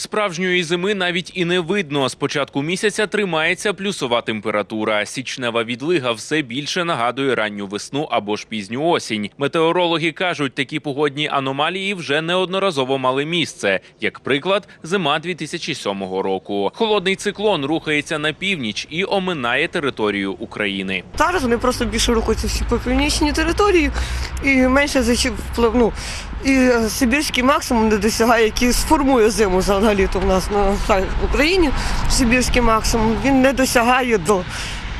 Справжньої зими навіть і не видно. З початку місяця тримається плюсова температура. Січнева відлига все більше нагадує ранню весну або ж пізню осінь. Метеорологи кажуть, такі погодні аномалії вже неодноразово мали місце. Як приклад, зима 2007 року. Холодний циклон рухається на північ і оминає територію України. Зараз вони просто більше рухаються всі по північній території і менше за що. Ну, і е, сибірський максимум не досягає, який сформує зиму взагалі то в нас на Україні. Сибірський максимум він не досягає до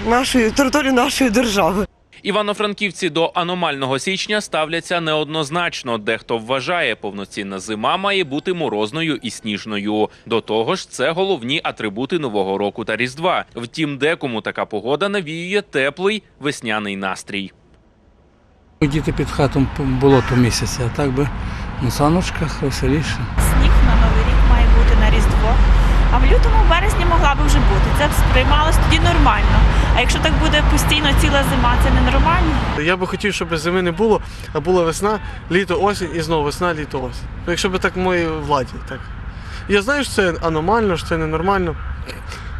нашої території нашої держави. Івано-франківці до аномального січня ставляться неоднозначно. Дехто вважає, повноцінна зима має бути морозною і сніжною. До того ж, це головні атрибути нового року та різдва. Втім, декому така погода навіює теплий весняний настрій. Діти під хатом болото місяця, а так би на саночках веселіше. Сніг на Новий рік має бути на Різдво. А в лютому, березні могла би вже бути. Це б сприймалось тоді нормально. А якщо так буде постійно ціла зима, це ненормально. Я би хотів, щоб зими не було, а була весна, літо, осінь і знову весна, літо, осінь. Ну, Якщо б так в моїй владі. Так. Я знаю, що це аномально, що це ненормально,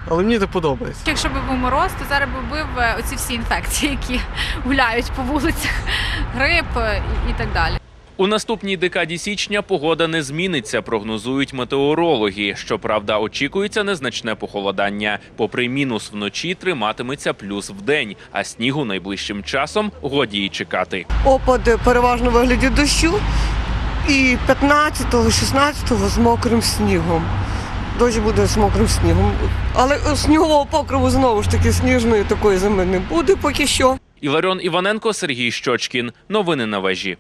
але мені це подобається. Якщо б був мороз, то зараз би вбив е, оці всі інфекції, які гуляють по вулицях, грип е, і так далі. У наступній декаді січня погода не зміниться, прогнозують метеорологи. Щоправда, очікується незначне похолодання. Попри мінус вночі триматиметься плюс вдень, а снігу найближчим часом годі й чекати. Опади переважно вигляді дощу і 15-16 з мокрим снігом. Дощ буде з мокрим снігом. Але снігового покриву знову ж таки сніжної такої зими не буде поки що. Іларіон Іваненко, Сергій Щочкін. Новини на вежі.